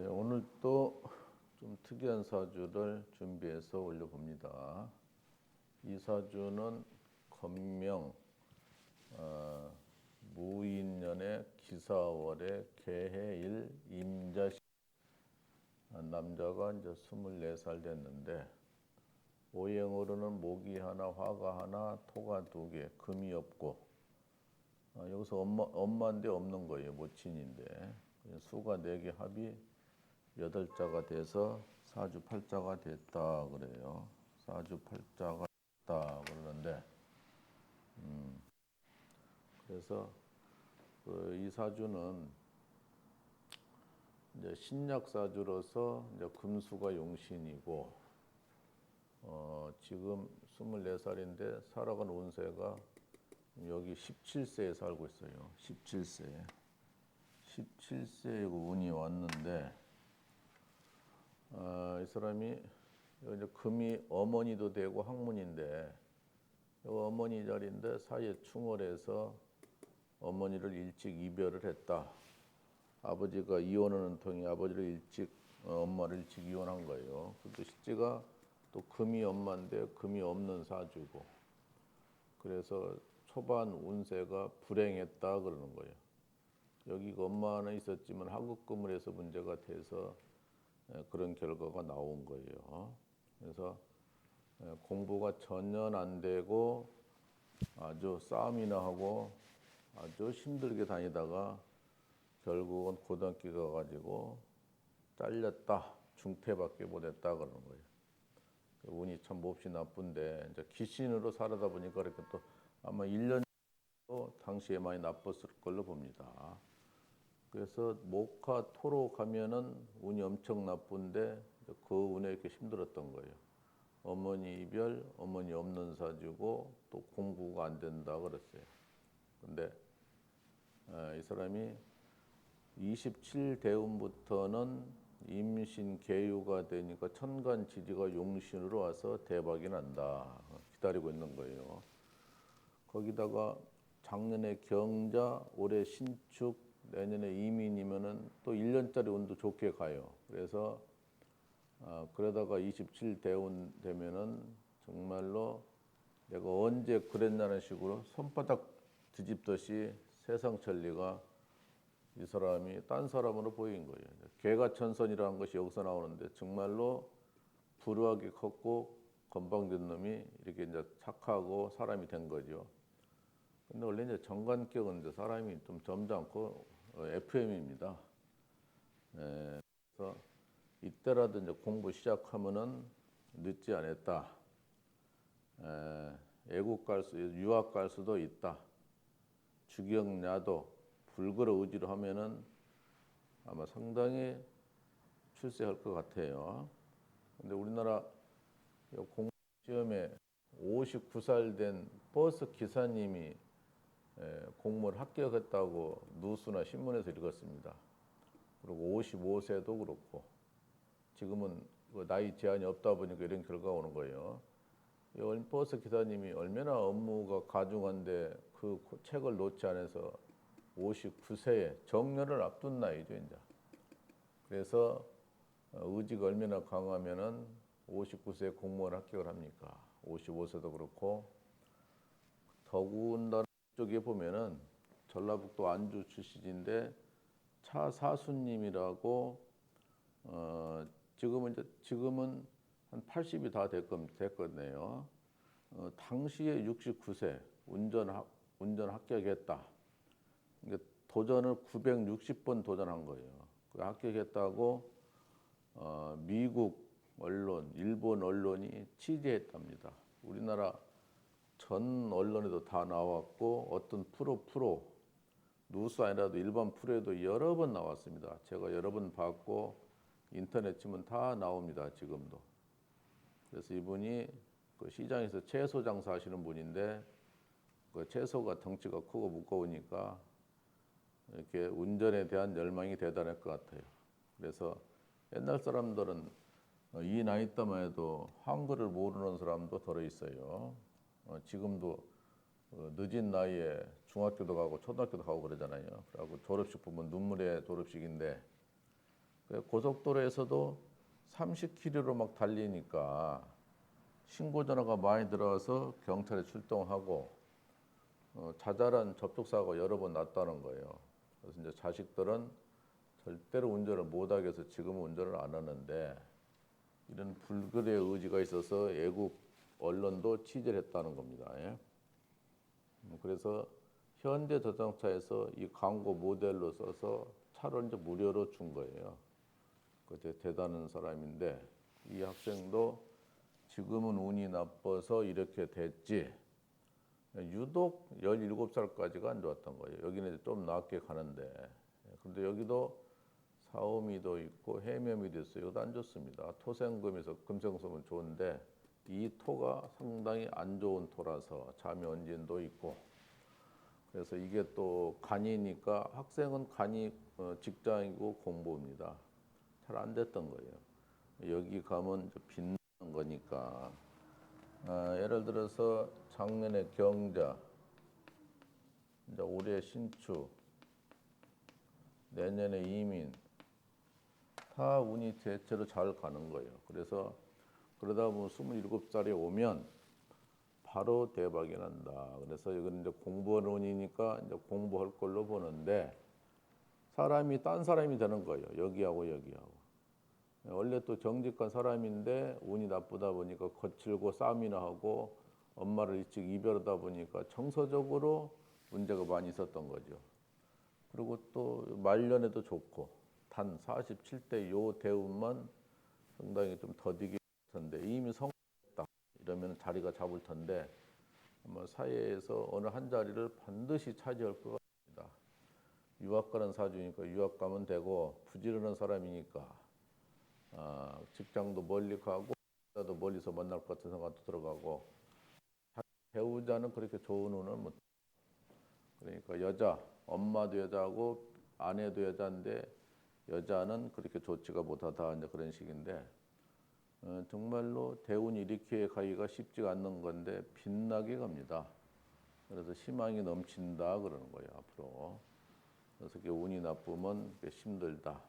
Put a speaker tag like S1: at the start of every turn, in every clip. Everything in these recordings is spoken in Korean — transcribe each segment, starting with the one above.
S1: 네, 오늘 또 좀 특이한 사주를 준비해서 올려봅니다. 이 사주는 건명, 어, 무인년의 기사월의 개해일 임자시 아, 남자가 이제 24살 됐는데 오행으로는 목이 하나, 화가 하나, 토가 두 개, 금이 없고 아, 여기서 엄마, 엄마인데 없는 거예요. 모친인데 수가 네 개 합이 여덟 자가 돼서 사주 팔자가 됐다 그래요. 사주 팔자가 됐다 그러는데 음, 그래서 그 이 사주는 이제 신약 사주로서 이제 금수가 용신이고 어, 지금 24살인데 살아간 운세가 여기 17세에 살고 있어요. 17세. 17세에 운이 왔는데 어, 이 사람이 이제 금이 어머니도 되고 학문인데 요 어머니 자리인데 사이에 충월해서 어머니를 일찍 이별을 했다. 아버지가 이혼하는 통에 아버지를 일찍 어, 엄마를 일찍 이혼한 거예요. 그것도 실제가 또 금이 엄마인데 금이 없는 사주고 그래서 초반 운세가 불행했다 그러는 거예요. 여기 엄마는 있었지만 하급금을 해서 문제가 돼서 예, 그런 결과가 나온 거예요. 그래서 예, 공부가 전혀 안 되고 아주 싸움이나 하고 아주 힘들게 다니다가 결국은 고등학교 가가지고 잘렸다 중퇴밖에 못했다 그러는 거예요. 그 운이 참 몹시 나쁜데 이제 귀신으로 살아다 보니까 이렇게 또 아마 1년 도 당시에 많이 나빴을 걸로 봅니다. 그래서 목화 토로 가면은 운이 엄청 나쁜데 그 운에 이렇게 힘들었던 거예요. 어머니 이별, 어머니 없는 사주고 또 공부가 안 된다 그랬어요. 근데 어, 이 사람이 27대운부터는 임신 개유가 되니까 천간 지지가 용신으로 와서 대박이 난다. 기다리고 있는 거예요. 거기다가 작년에 경자, 올해 신축, 내년에 이민이면은 또 1년짜리 운도 좋게 가요. 그래서 어, 그러다가 27대운 되면은 정말로 내가 언제 그랬냐는 식으로 손바닥 뒤집듯이 세상 천리가 이 사람이 딴 사람으로 보인 거예요. 개가천선이라는 것이 여기서 나오는데 정말로 불우하게 컸고 건방진 놈이 이렇게 이제 착하고 사람이 된 거죠. 근데 원래 이제 정관격은 이제 사람이 좀 점잖고 FM입니다. 예, 그래서 이때라도 이제 공부 시작하면은 늦지 않았다. 에, 애국 갈 수, 유학 갈 수도 있다. 주경야도 불그러 의지로 하면은 아마 상당히 출세할 것 같아요. 근데 우리나라 공부 시험에 59살 된 버스 기사님이 공무원 합격했다고 뉴스나 신문에서 읽었습니다. 그리고 55세도 그렇고 지금은 그 나이 제한이 없다 보니까 이런 결과가 오는 거예요. 이 버스 기사님이 얼마나 업무가 가중한데 그 책을 놓지 않아서 59세에 정년을 앞둔 나이죠, 이제. 그래서 의지가 얼마나 강하면은 59세 공무원 합격을 합니까? 55세도 그렇고 더군다나 쪽에 보면은 전라북도 안주 출신인데 차사수님이라고 어 지금은 이제 지금은 한 80이 다 됐거든요. 어, 당시에 69세 운전 합 운전 합격했다. 도전을 960번 도전한 거예요. 그 합격했다고 어, 미국 언론, 일본 언론이 취재했답니다. 우리나라 전 언론에도 다 나왔고 어떤 프로 프로 뉴스 아니라도 일반 프로에도 여러 번 나왔습니다. 제가 여러 번 봤고 인터넷 치면 다 나옵니다. 지금도. 그래서 이분이 그 시장에서 채소 장사하시는 분인데 그 채소가 덩치가 크고 무거우니까 이렇게 운전에 대한 열망이 대단할 것 같아요. 그래서 옛날 사람들은 이 나이 때만 해도 한글을 모르는 사람도 덜어 있어요. 어, 지금도 어, 늦은 나이에 중학교도 가고 초등학교도 가고 그러잖아요. 그리고 졸업식 보면 눈물의 졸업식인데 그 고속도로에서도 30km로 막 달리니까 신고 전화가 많이 들어와서 경찰에 출동하고 어, 자잘한 접촉 사고가 여러 번 났다는 거예요. 그래서 이제 자식들은 절대로 운전을 못하게 해서 지금은 운전을 안 하는데 이런 불굴의 의지가 있어서 애국 언론도 취재를 했다는 겁니다. 예. 음, 그래서 현대 자동차에서 이 광고 모델로 써서 차를 이제 무료로 준 거예요. 그 대- 대단한 사람인데 이 학생도 지금은 운이 나빠서 이렇게 됐지. 유독 17살까지가 안 좋았던 거예요. 여기는 좀 낮게 가는데. 근데 여기도 사오미도 있고 해묘미도 있어요. 이것도 안 좋습니다. 토생금에서 금생금은 좋은데 이 토가 상당히 안 좋은 토라서 잠이 언진도 있고 그래서 이게 또 간이니까 학생은 간이 어, 직장이고 공부입니다. 잘 안 됐던 거예요. 여기 가면 빛나는 거니까 아, 예를 들어서 작년에 경자, 이제 올해 신축, 내년에 이민 다 운이 대체로 잘 가는 거예요. 그래서 그러다 보면 27살에 오면 바로 대박이 난다. 그래서 이건 이제 공부하는 운이니까 이제 공부할 걸로 보는데 사람이 딴 사람이 되는 거예요. 여기하고 여기하고. 원래 또 정직한 사람인데 운이 나쁘다 보니까 거칠고 싸움이나 하고 엄마를 일찍 이별하다 보니까 정서적으로 문제가 많이 있었던 거죠. 그리고 또 말년에도 좋고 단 47대 요 대운만 상당히 좀 더디게 텐데 이미 성공했다. 이러면 자리가 잡을 텐데 아마 사회에서 어느 한 자리를 반드시 차지할 것 같습니다. 유학 가는 사주니까 유학 가면 되고 부지런한 사람이니까 아, 직장도 멀리 가고 도 멀리서 만날 것 같은 생각도 들어가고 배우자는 그렇게 좋은 운은 못. 그러니까 여자 엄마도 여자고 아내도 여자인데 여자는 그렇게 좋지가 못하다. 이제 그런 식인데 어, 정말로 대운이 이렇게 가기가 쉽지가 않는 건데 빛나게 갑니다. 그래서 희망이 넘친다 그러는 거예요 앞으로. 그래서 이게 운이 나쁘면 힘들다.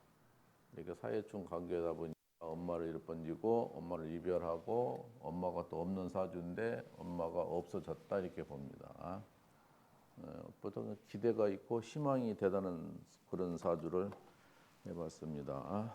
S1: 이렇게 사회충 관계다 보니까 엄마를 잃어번지고 엄마를 이별하고 엄마가 또 없는 사주인데 엄마가 없어졌다 이렇게 봅니다. 어, 보통 기대가 있고 희망이 대단한 그런 사주를 해봤습니다.